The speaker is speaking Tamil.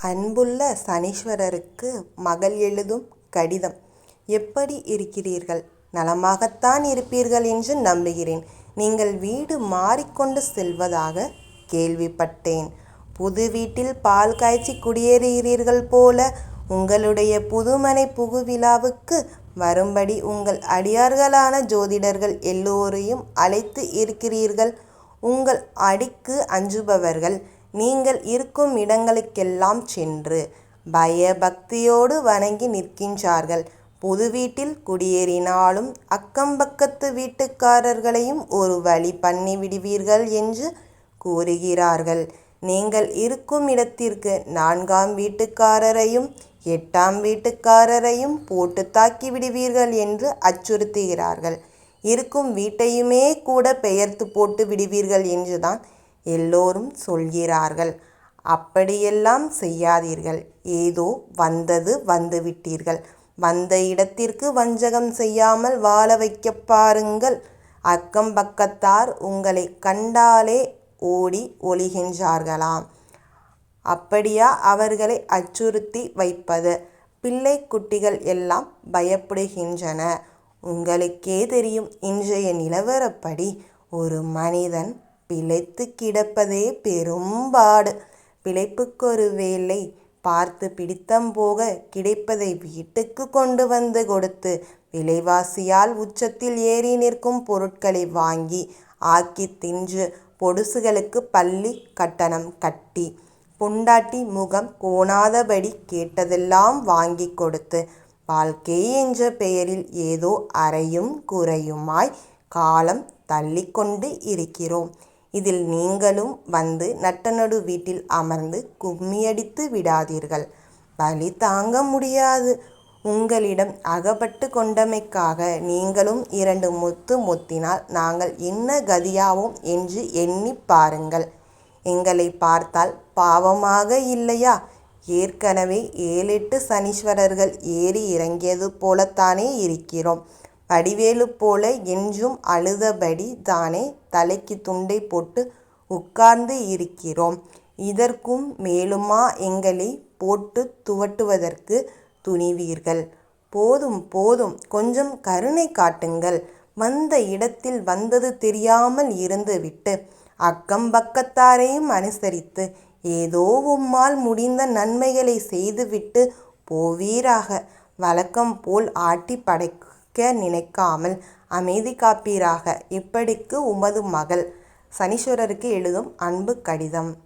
அன்புள்ள சனீஸ்வரருக்கு மகள் எழுதும் கடிதம். எப்படி இருக்கிறீர்கள்? நலமாகத்தான் இருப்பீர்கள் என்று நம்புகிறேன். நீங்கள் வீடு மாறிக்கொண்டு செல்வதாக கேள்விப்பட்டேன். புது வீட்டில் பால் காய்ச்சி குடியேறுகிறீர்கள் போல உங்களுடைய புதுமனை புகுவிழாவுக்கு வரும்படி உங்கள் அடியார்களான ஜோதிடர்கள் எல்லோரையும் அழைத்து இருக்கிறீர்கள். உங்கள் அடிக்கு அஞ்சுபவர்கள் நீங்கள் இருக்கும் இடங்களுக்கெல்லாம் சென்று பயபக்தியோடு வணங்கி நிற்கின்றார்கள். புது வீட்டில் குடியேறினாலும் அக்கம்பக்கத்து வீட்டுக்காரர்களையும் ஒரு வழி பண்ணி விடுவீர்கள் என்று கூறுகிறார்கள். நீங்கள் இருக்கும் இடத்திற்கு நான்காம் வீட்டுக்காரரையும் எட்டாம் வீட்டுக்காரரையும் போட்டு தாக்கி விடுவீர்கள் என்று அச்சுறுத்துகிறார்கள். இருக்கும் வீட்டையுமே கூட பெயர்த்து போட்டு விடுவீர்கள் என்றுதான் எல்லோரும் சொல்கிறார்கள் அப்படியெல்லாம் செய்யாதீர்கள். ஏதோ வந்தது வந்துவிட்டீர்கள். வந்த இடத்திற்கு வஞ்சகம் செய்யாமல் வாழ வைக்க பாருங்கள். அக்கம் பக்கத்தார் உங்களை கண்டாலே ஓடி ஒளிகின்றார்களாம். அப்படியா அவர்களை அச்சுறுத்தி வைப்பது? பிள்ளை குட்டிகள் எல்லாம் பயப்படுகின்றன. உங்களுக்கே தெரியும் இன்றைய நிலவரப்படி ஒரு மனிதன் பிழைத்து கிடப்பதே பெரும்பாடு. பிழைப்புக்கொரு வேலை பார்த்து பிடித்தம் போக கிடைப்பதை வீட்டுக்கு கொண்டு வந்து கொடுத்து விலைவாசியால் உச்சத்தில் ஏறி நிற்கும் பொருட்களை வாங்கி ஆக்கி தின்று பொடுசுகளுக்கு பள்ளி கட்டணம் கட்டி பொண்டாட்டி முகம் கோணாதபடி கேட்டதெல்லாம் வாங்கி கொடுத்து வாழ்க்கை என்ற பெயரில் ஏதோ அறையும் குறையுமாய் காலம் தள்ளிக்கொண்டு இருக்கிறோம். இதில் நீங்களும் வந்து நட்டநடு வீட்டில் அமர்ந்து கும்மியடித்து விடாதீர்கள். வலி தாங்க முடியாது. உங்களிடம் அகப்பட்டு கொண்டமைக்காக நீங்களும் இரண்டு முத்து முத்தினால் நாங்கள் என்ன கதியாவோம் என்று எண்ணி பாருங்கள். எங்களை பார்த்தால் பாவமாக இல்லையா? ஏற்கனவே ஏழெட்டு சனீஸ்வரர்கள் ஏறி இறங்கியது போலத்தானே இருக்கிறோம். வடிவேலு போல என்றும் அழுதபடி தானே தலைக்கு துண்டை போட்டு உட்கார்ந்து இருக்கிறோம். இதற்கும் மேலுமா எங்களை போட்டு துவட்டுவதற்கு துணிவீர்கள். போதும் போதும் கொஞ்சம் கருணை காட்டுங்கள். வந்த இடத்தில் வந்தது தெரியாமல் இருந்துவிட்டு அக்கம் பக்கத்தாரையும் அனுசரித்து ஏதோ உம்மால் முடிந்த நன்மைகளை செய்துவிட்டு போவீராக. வழக்கம் போல் ஆட்டி படைக்கு நினைக்காமல் அமைதி காப்பீராக. இப்படிக்கு உமது மகள் சனீஸ்வரருக்கு எழுதும் அன்பு கடிதம்.